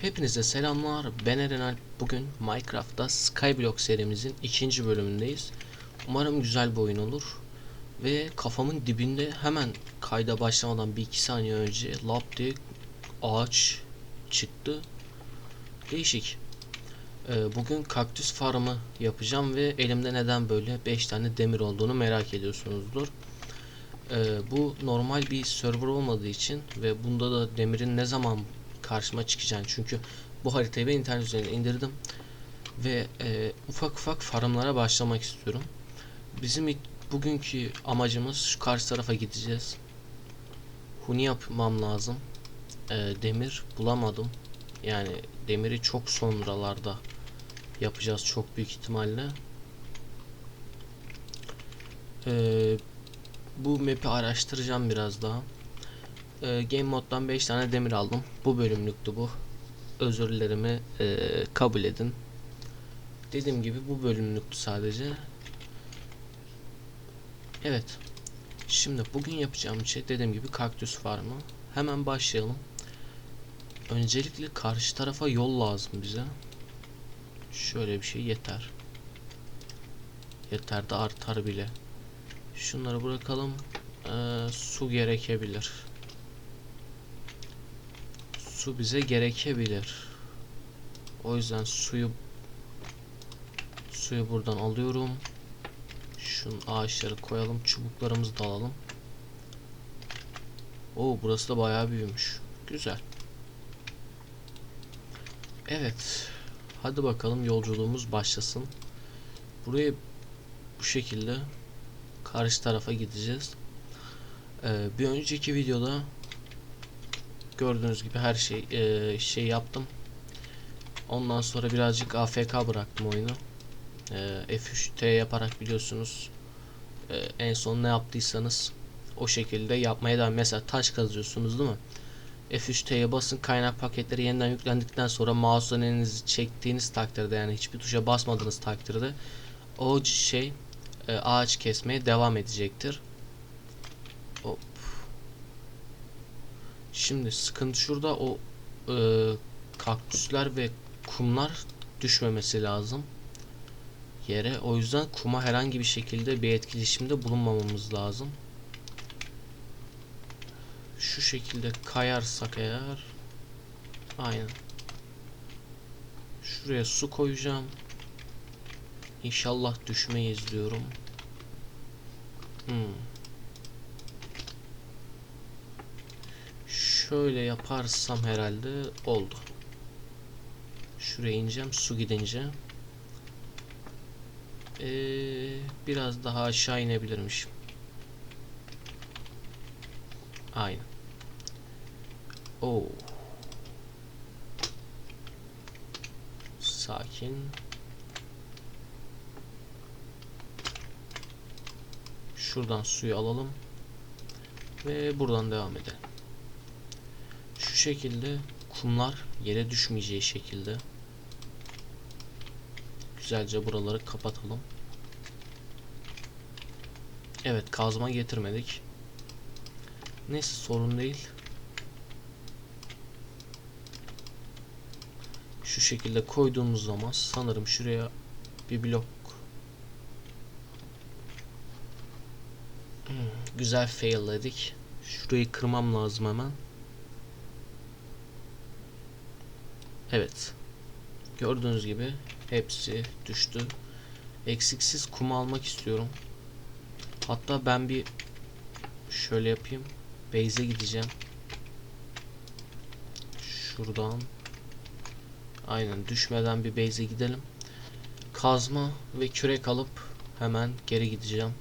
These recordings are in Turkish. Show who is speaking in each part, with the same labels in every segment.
Speaker 1: Hepinize selamlar. Ben Eren Alp. Bugün Minecraft'ta Skyblock serimizin ikinci bölümündeyiz. Umarım güzel bir oyun olur. Ve kafamın dibinde hemen kayda başlamadan bir iki saniye önce lap ağaç çıktı. Değişik. Ee, bugün kaktüs farmı yapacağım ve elimde neden böyle 5 tane demir olduğunu merak ediyorsunuzdur. Ee, bu normal bir server olmadığı için ve bunda da demirin ne zaman karşıma çıkacağını çünkü bu haritayı ben internet üzerinden indirdim ve e, ufak ufak farmlara başlamak istiyorum. Bizim bugünkü amacımız şu karşı tarafa gideceğiz. Huni yapmam lazım. E, demir bulamadım. Yani demiri çok sonralarda yapacağız çok büyük ihtimalle. E, bu map'i araştıracağım biraz daha. Ee, Game Mode'dan 5 tane demir aldım. Bu bölümlüktü bu. Özürlerimi e, kabul edin. Dediğim gibi bu bölümlüktü sadece. Evet. Şimdi bugün yapacağım şey dediğim gibi kaktüs farmı. Hemen başlayalım. Öncelikle karşı tarafa yol lazım bize. Şöyle bir şey yeter. Yeter de artar bile. Şunları bırakalım. Ee, su gerekebilir. Su bize gerekebilir. O yüzden suyu suyu buradan alıyorum. Şun ağaçları koyalım. Çubuklarımızı da alalım. Oo burası da bayağı büyümüş. Güzel. Evet. Hadi bakalım yolculuğumuz başlasın. Buraya bu şekilde karşı tarafa gideceğiz. Ee, bir önceki videoda gördüğünüz gibi her şey e, şey yaptım. Ondan sonra birazcık AFK bıraktım oyunu. E, F3T yaparak biliyorsunuz. E, en son ne yaptıysanız o şekilde yapmaya devam. Mesela taş kazıyorsunuz değil mi? F3T'ye basın kaynak paketleri yeniden yüklendikten sonra mouse'dan elinizi çektiğiniz takdirde yani hiçbir tuşa basmadığınız takdirde o şey e, ağaç kesmeye devam edecektir. Şimdi sıkıntı şurada o e, kaktüsler ve kumlar düşmemesi lazım yere. O yüzden kuma herhangi bir şekilde bir etkileşimde bulunmamamız lazım. Şu şekilde kayarsak eğer aynen. Şuraya su koyacağım. İnşallah düşmeyiz diyorum. Hmm. Şöyle yaparsam herhalde oldu. Şuraya ineceğim su gidince. Ee, biraz daha aşağı inebilirmişim. Aynen. Oo. Sakin. Şuradan suyu alalım. Ve buradan devam edelim. Şekilde kumlar yere düşmeyeceği şekilde güzelce buraları kapatalım. Evet kazma getirmedik. Neyse sorun değil. Şu şekilde koyduğumuz zaman sanırım şuraya bir blok Hmm, güzel failledik. Şurayı kırmam lazım hemen. Evet. Gördüğünüz gibi hepsi düştü. Eksiksiz kum almak istiyorum. Hatta ben bir şöyle yapayım. Base'e gideceğim. Şuradan aynen düşmeden bir base'e gidelim. Kazma ve kürek alıp hemen geri gideceğim.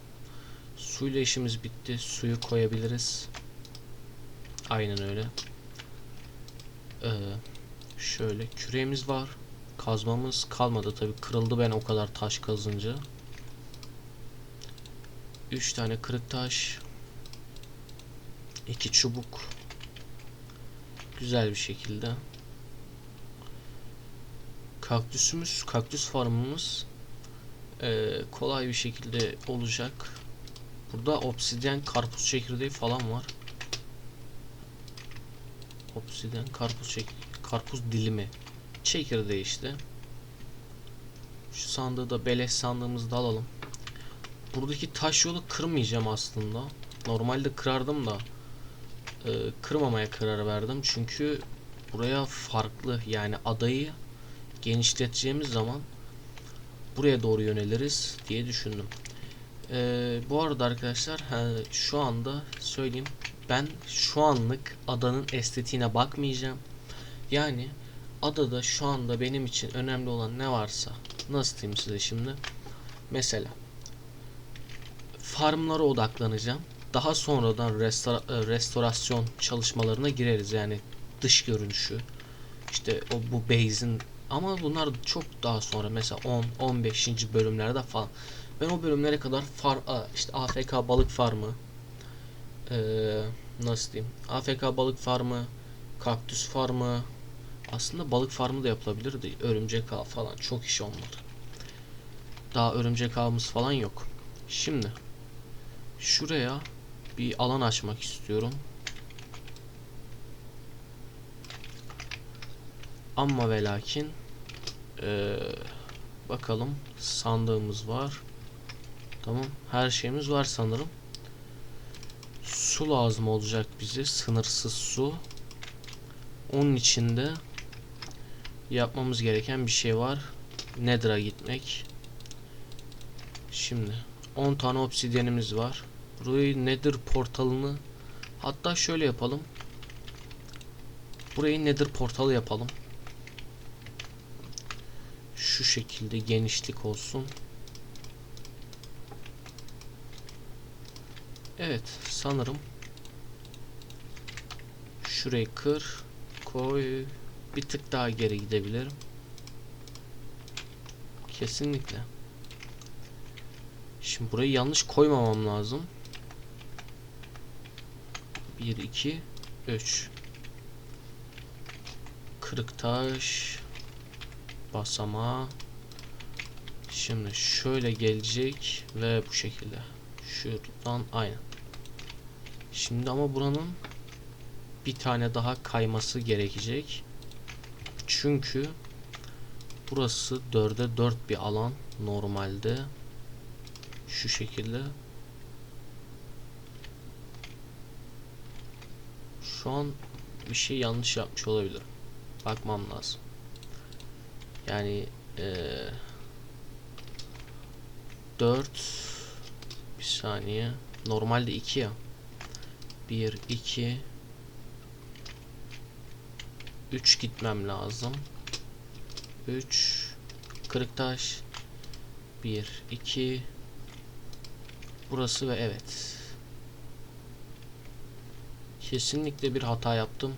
Speaker 1: Suyla işimiz bitti. Suyu koyabiliriz. Aynen öyle. Ee, şöyle küreğimiz var. Kazmamız kalmadı tabi kırıldı ben o kadar taş kazınca. 3 tane kırık taş. 2 çubuk. Güzel bir şekilde. Kaktüsümüz, kaktüs farmımız eee, kolay bir şekilde olacak. Burada obsidyen karpuz çekirdeği falan var. Obsidyen karpuz çek Karpuz dilimi. Çekirdeği işte. Şu sandığı da beleş sandığımızda alalım. Buradaki taş yolu kırmayacağım aslında. Normalde kırardım da e, kırmamaya karar verdim. Çünkü buraya farklı yani adayı genişleteceğimiz zaman buraya doğru yöneliriz diye düşündüm. E, bu arada arkadaşlar he, şu anda söyleyeyim ben şu anlık adanın estetiğine bakmayacağım. Yani adada şu anda benim için önemli olan ne varsa nasıl diyeyim size şimdi mesela farmlara odaklanacağım. Daha sonradan restora- e, restorasyon çalışmalarına gireriz yani dış görünüşü işte o bu base'in ama bunlar çok daha sonra mesela 10 15. bölümlerde falan. Ben o bölümlere kadar far işte AFK balık farmı eee, nasıl diyeyim? AFK balık farmı, kaktüs farmı aslında balık farmı da yapılabilirdi. Örümcek ağ falan çok iş onlar. Daha örümcek ağımız falan yok. Şimdi şuraya bir alan açmak istiyorum. Ama ve lakin eee, bakalım sandığımız var. Tamam. Her şeyimiz var sanırım. Su lazım olacak bize. Sınırsız su. Onun içinde yapmamız gereken bir şey var. Nether'a gitmek. Şimdi 10 tane obsidyenimiz var. Burayı Nether portalını hatta şöyle yapalım. Burayı Nether portalı yapalım. Şu şekilde genişlik olsun. Evet sanırım şurayı kır koy bir tık daha geri gidebilirim. Kesinlikle. Şimdi burayı yanlış koymamam lazım. 1 2 3 kırık taş basamağı şimdi şöyle gelecek ve bu şekilde. Şuradan aynen. Şimdi ama buranın bir tane daha kayması gerekecek. Çünkü burası 4'e 4 bir alan normalde. Şu şekilde. Şu an bir şey yanlış yapmış olabilirim. Bakmam lazım. Yani eee 4 bir saniye. Normalde 2 ya. 1 2 3 gitmem lazım. 3 kırık taş 1 2 Burası ve evet. Kesinlikle bir hata yaptım.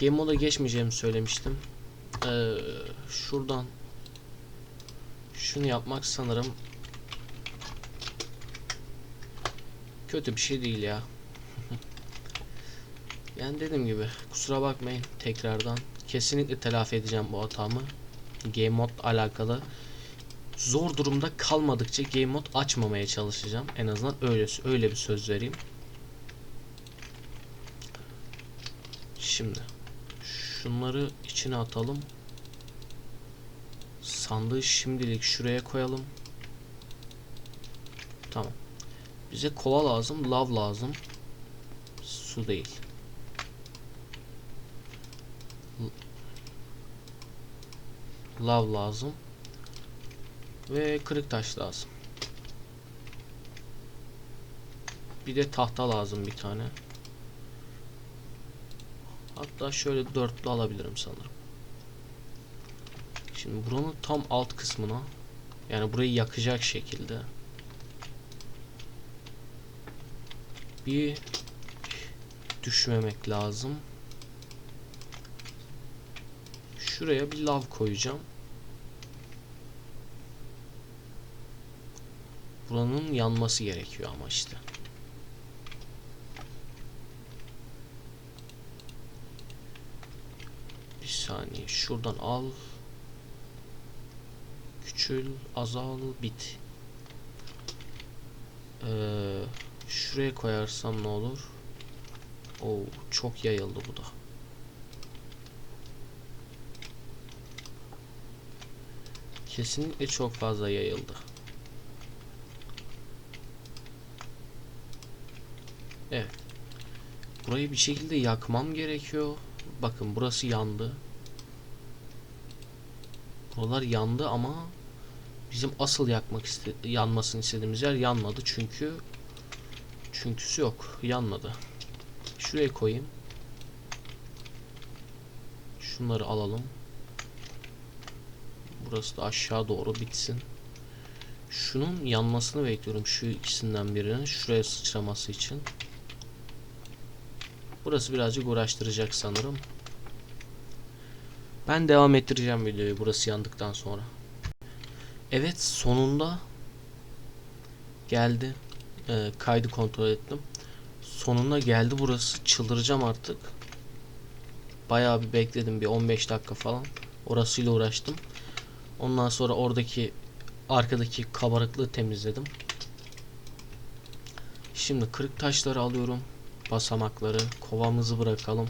Speaker 1: Game moda geçmeyeceğimi söylemiştim. Ee, şuradan şunu yapmak sanırım Kötü bir şey değil ya. Yani dediğim gibi kusura bakmayın tekrardan. Kesinlikle telafi edeceğim bu hatamı. Game mod alakalı. Zor durumda kalmadıkça game mod açmamaya çalışacağım. En azından öyle öyle bir söz vereyim. Şimdi şunları içine atalım. Sandığı şimdilik şuraya koyalım. Tamam. Bize kola lazım, lav lazım. Su değil. Lav lazım. Ve kırık taş lazım. Bir de tahta lazım bir tane. Hatta şöyle dörtlü alabilirim sanırım. Şimdi buranın tam alt kısmına yani burayı yakacak şekilde bir düşmemek lazım. Şuraya bir lav koyacağım. Buranın yanması gerekiyor ama işte. Bir saniye. Şuradan al. Küçül, azal, bit. Ee, şuraya koyarsam ne olur? Oo, çok yayıldı bu da. Kesinlikle çok fazla yayıldı. Evet. Burayı bir şekilde yakmam gerekiyor. Bakın burası yandı. Buralar yandı ama bizim asıl yakmak iste yanmasını istediğimiz yer yanmadı çünkü çünküsü yok. Yanmadı. Şuraya koyayım. Şunları alalım. Burası da aşağı doğru bitsin. Şunun yanmasını bekliyorum. Şu ikisinden birinin şuraya sıçraması için. Burası birazcık uğraştıracak sanırım. Ben devam ettireceğim videoyu burası yandıktan sonra. Evet sonunda geldi. Ee, kaydı kontrol ettim. Sonunda geldi burası. Çıldıracağım artık. Bayağı bir bekledim bir 15 dakika falan. Orasıyla uğraştım. Ondan sonra oradaki arkadaki kabarıklığı temizledim. Şimdi kırık taşları alıyorum. Basamakları. Kovamızı bırakalım.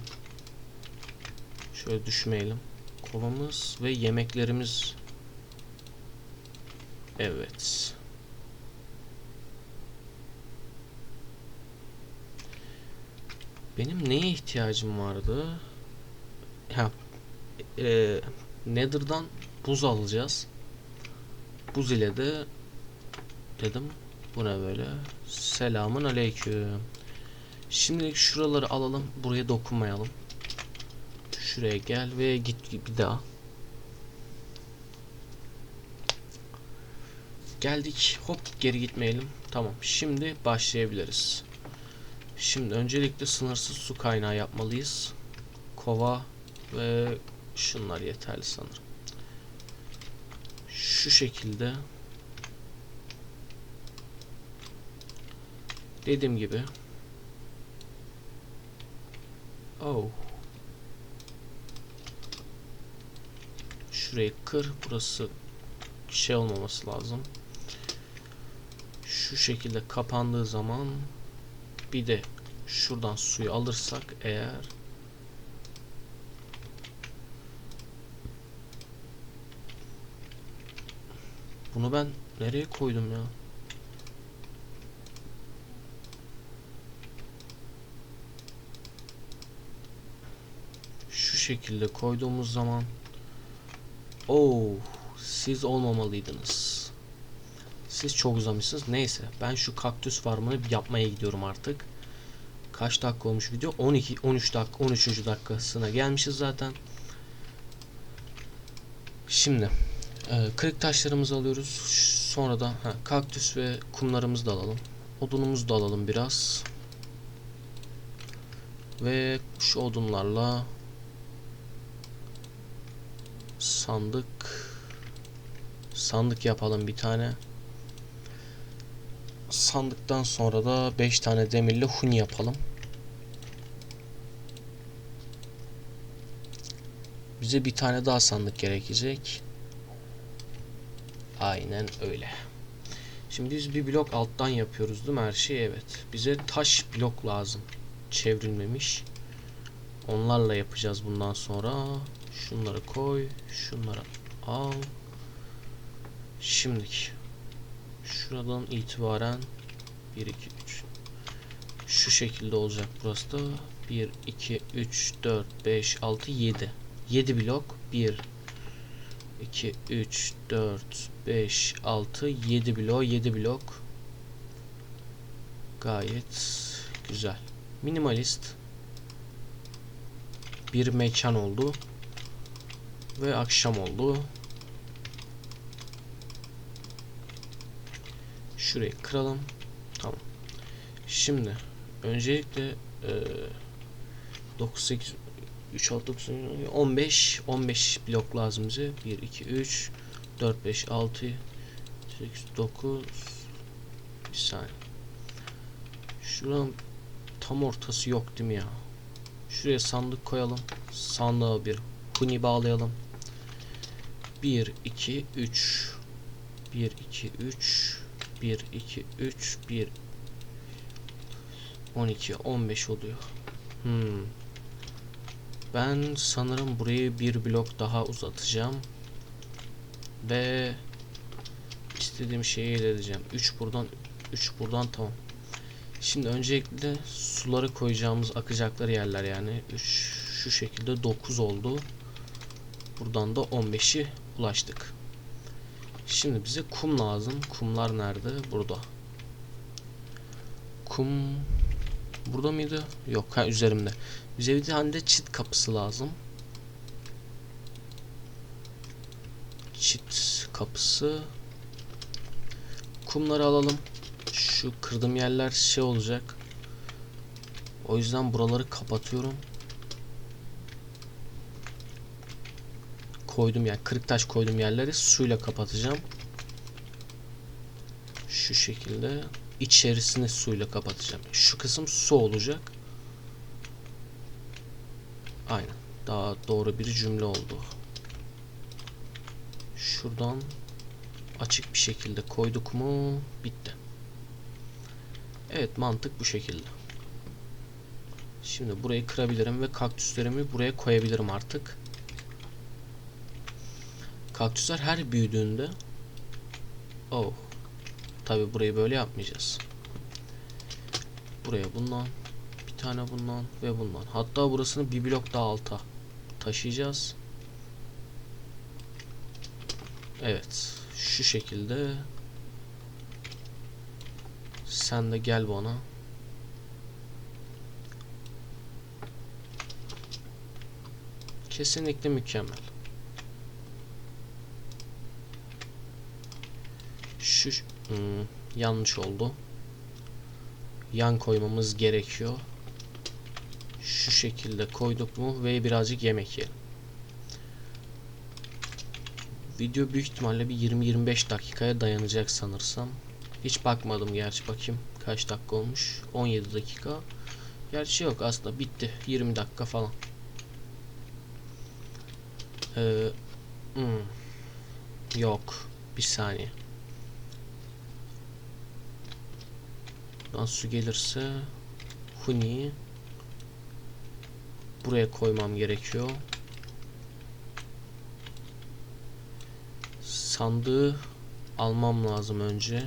Speaker 1: Şöyle düşmeyelim. Kovamız ve yemeklerimiz. Evet. Benim neye ihtiyacım vardı? Ha, e, Nether'dan buz alacağız. Buz ile de dedim bu ne böyle? Selamun aleyküm. Şimdilik şuraları alalım. Buraya dokunmayalım. Şuraya gel ve git bir daha. Geldik. Hop geri gitmeyelim. Tamam. Şimdi başlayabiliriz. Şimdi öncelikle sınırsız su kaynağı yapmalıyız. Kova ve şunlar yeterli sanırım. Şu şekilde. Dediğim gibi. Oh. Şurayı kır. Burası şey olmaması lazım. Şu şekilde kapandığı zaman bir de şuradan suyu alırsak eğer Bunu ben nereye koydum ya? Şu şekilde koyduğumuz zaman Oh, siz olmamalıydınız. Siz çok uzamışsınız. Neyse, ben şu kaktüs farmını yapmaya gidiyorum artık. Kaç dakika olmuş video? 12 13 dakika 13. dakikasına gelmişiz zaten. Şimdi e, kırık taşlarımızı alıyoruz. Sonra da ha, kaktüs ve kumlarımızı da alalım. Odunumuzu da alalım biraz. Ve şu odunlarla sandık sandık yapalım bir tane. Sandıktan sonra da 5 tane demirli hun yapalım. Bize bir tane daha sandık gerekecek. Aynen öyle. Şimdi biz bir blok alttan yapıyoruz değil mi her şey? Evet. Bize taş blok lazım. Çevrilmemiş. Onlarla yapacağız bundan sonra. Şunları koy. Şunları al. Şimdilik. Şuradan itibaren 1, 2, 3. Şu şekilde olacak burası da. 1, 2, 3, 4, 5, 6, 7. 7 blok. 1, 2, 3, 4, 5, 6, 7 blok. 7 blok. Gayet güzel. Minimalist. Bir mekan oldu. Ve akşam oldu. Şurayı kıralım. Tamam. Şimdi öncelikle e, 9 8 3 6 9 15 15 blok lazım bize. 1 2 3 4 5 6 8 9 bir saniye. Şuranın tam ortası yok değil mi ya? Şuraya sandık koyalım. Sandığa bir huni bağlayalım. 1 2 3 1 2 3 1 2 3 1 12 15 oluyor. Hmm. Ben sanırım burayı bir blok daha uzatacağım. Ve istediğim şeyi elde edeceğim. 3 buradan 3 buradan tamam. Şimdi öncelikle suları koyacağımız akacakları yerler yani 3 şu şekilde 9 oldu. Buradan da 15'i ulaştık. Şimdi bize kum lazım. Kumlar nerede? Burada. Kum burada mıydı? Yok ha üzerimde. Bize bir tane de çit kapısı lazım. Çit kapısı. Kumları alalım. Şu kırdığım yerler şey olacak. O yüzden buraları kapatıyorum. Koydum yani kırık taş koydum yerleri suyla kapatacağım. Şu şekilde içerisini suyla kapatacağım. Şu kısım su olacak. Aynen. Daha doğru bir cümle oldu. Şuradan açık bir şekilde koyduk mu bitti. Evet mantık bu şekilde. Şimdi burayı kırabilirim ve kaktüslerimi buraya koyabilirim artık. Kaktüsler her büyüdüğünde Oh. Tabi burayı böyle yapmayacağız. Buraya bundan bir tane bundan ve bundan. Hatta burasını bir blok daha alta taşıyacağız. Evet. Şu şekilde sen de gel bana. Kesinlikle mükemmel. Şu hmm, yanlış oldu. Yan koymamız gerekiyor. Şu şekilde koyduk mu ve birazcık yemek yiyelim. Video büyük ihtimalle bir 20-25 dakikaya dayanacak sanırsam. Hiç bakmadım gerçi bakayım kaç dakika olmuş. 17 dakika. Gerçi yok aslında bitti. 20 dakika falan. Ee, hmm. Yok. Bir saniye. Buradan su gelirse Huni buraya koymam gerekiyor. Sandığı almam lazım önce.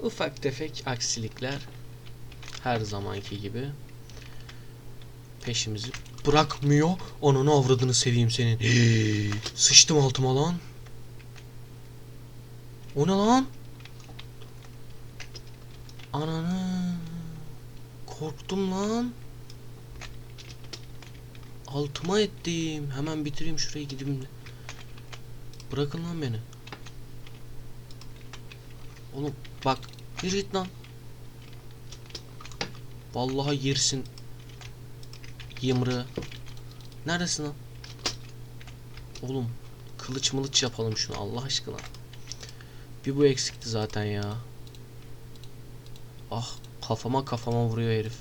Speaker 1: Ufak tefek aksilikler her zamanki gibi peşimizi bırakmıyor. Ananı avradını seveyim senin. Sıçtım altıma lan. O ne lan? Ananı korktum lan. Altıma ettim. Hemen bitireyim şurayı gideyim de. Bırakın lan beni. Oğlum bak yürü git lan. Vallahi yersin. Yımrı. Neredesin lan? Oğlum kılıç mılıç yapalım şunu Allah aşkına. Bir bu eksikti zaten ya. Ah kafama kafama vuruyor herif.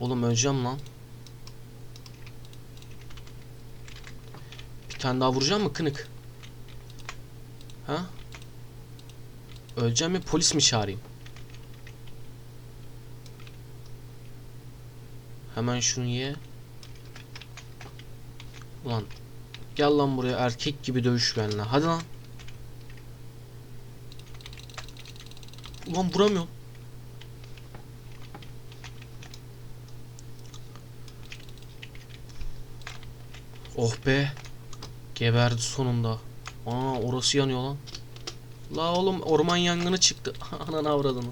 Speaker 1: Oğlum öleceğim lan. Bir tane daha vuracağım mı kınık? Ha? Öleceğim mi polis mi çağırayım? Hemen şunu ye. Ulan gel lan buraya erkek gibi dövüş benimle. Hadi lan. Ulan vuramıyorum. Oh be. Geberdi sonunda. Aa orası yanıyor lan. La oğlum orman yangını çıktı. Ananı avradını.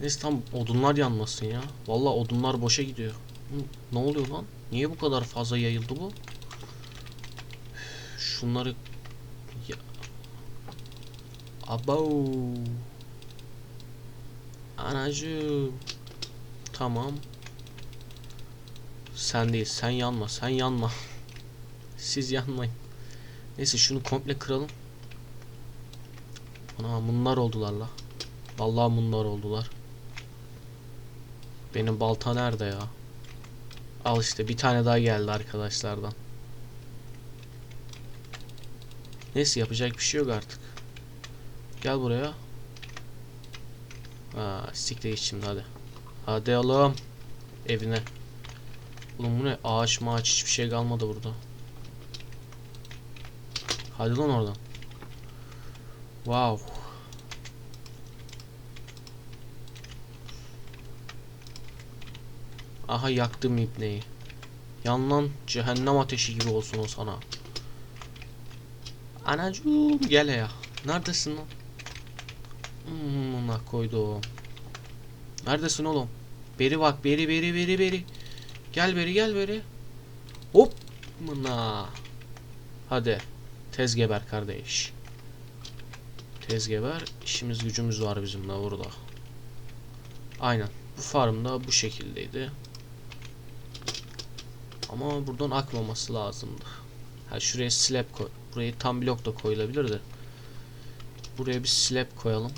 Speaker 1: Neyse tam odunlar yanmasın ya. Vallahi odunlar boşa gidiyor. Ne oluyor lan? Niye bu kadar fazla yayıldı bu? Şunları ya. Abo. Anacığım. Tamam. Sen değil, sen yanma, sen yanma. Siz yanmayın. Neyse şunu komple kıralım. Ana bunlar oldular la. Vallahi bunlar oldular. Benim balta nerede ya? Al işte bir tane daha geldi arkadaşlardan. Neyse yapacak bir şey yok artık. Gel buraya. Aa, siktir git şimdi hadi. Hadi oğlum. Evine. Oğlum bu ne? Ağaç maaç hiçbir şey kalmadı burada. Hadi lan oradan. Wow. Aha yaktım ipneyi. Yan lan cehennem ateşi gibi olsun o sana. Anacığım gel ya. Neredesin lan? Hmm, ona koydum. Neredesin oğlum? Beri bak beri beri beri beri. Gel beri gel beri. Hop. Mına. Hadi. Tez geber kardeş. Tez geber. İşimiz gücümüz var bizim de burada. Aynen. Bu farmda bu şekildeydi. Ama buradan akmaması lazımdı. Ha şuraya slab koy. Buraya tam blok da koyulabilirdi. Buraya bir slab koyalım.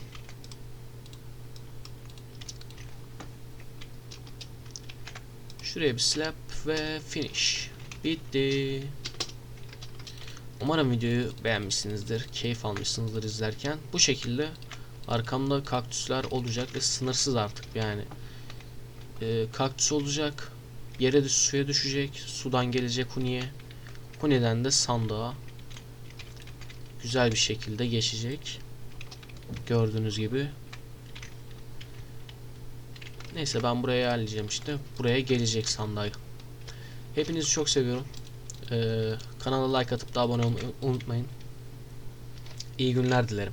Speaker 1: Şuraya bir slab ve finish. Bitti. Umarım videoyu beğenmişsinizdir. Keyif almışsınızdır izlerken. Bu şekilde arkamda kaktüsler olacak ve sınırsız artık yani. Ee, kaktüs olacak. Yere de suya düşecek. Sudan gelecek Huni'ye. Huni'den de sandığa. Güzel bir şekilde geçecek. Gördüğünüz gibi. Neyse ben buraya ayarlayacağım işte. Buraya gelecek sandığa. Hepinizi çok seviyorum. Ee, kanala like atıp da abone olmayı unutmayın. İyi günler dilerim.